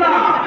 না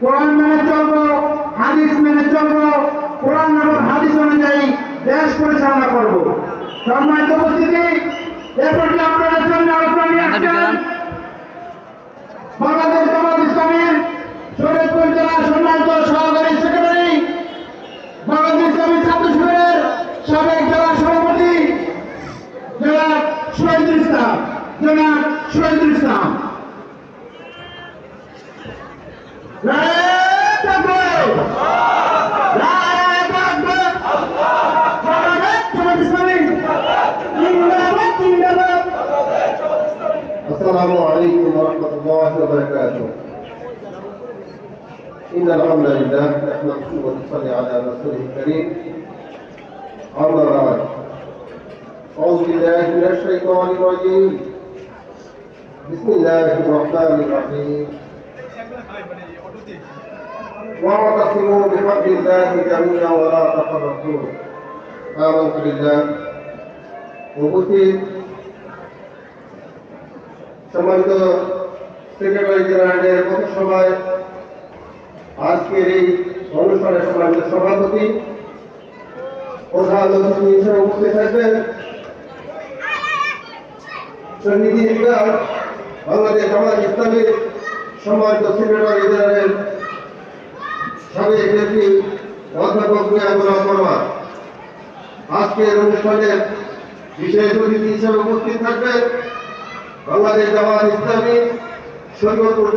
কোরআন মেনে চলবো হাদিস মেনে চলবো কোরআন এবং হাদিস অনুযায়ী দেশ পরিচালনা করব। সম্মানিত উপস্থিতি এরপরটি আপনাদের জন্য আলোচনা নিয়ে আসছেন বাংলাদেশ জামাত ইসলামের শরীয়তপুর জেলা সম্মানিত সহকারী সেক্রেটারি বাংলাদেশ ইসলামী ছাত্র শিবিরের সাবেক জেলা সভাপতি জনাব শহীদুল ইসলাম জনাব শহীদুল ইসলাম। السلام عليكم ورحمة الله وبركاته. إن الحمد لله نحمده ونصلي على رسوله الكريم. أما بعد. أعوذ بالله من الشيطان الرجيم. بسم الله الرحمن الرحيم. واعتصموا بحبل الله جميعا ولا تفرقوا آمنت بالله উপস্থিত সম্মানিত সেক্রেটারি জেনারেলের পথসভায় আজকের এই অনুষ্ঠানে সম্মানিত সভাপতি প্রধান অতিথি হিসেবে উপস্থিত থাকবেন সন্নিধি ইসলাম বাংলাদেশ জামাত ইসলামের সম্মানিত সেক্রেটারি জেনারেল সাবেক এমপি অধ্যাপক মিয়াবুল পরমার আজকের অনুষ্ঠানে বিশেষ অতিথি হিসেবে উপস্থিত থাকবে বাংলাদেশ জামাত ইসলামী সৈকতপুর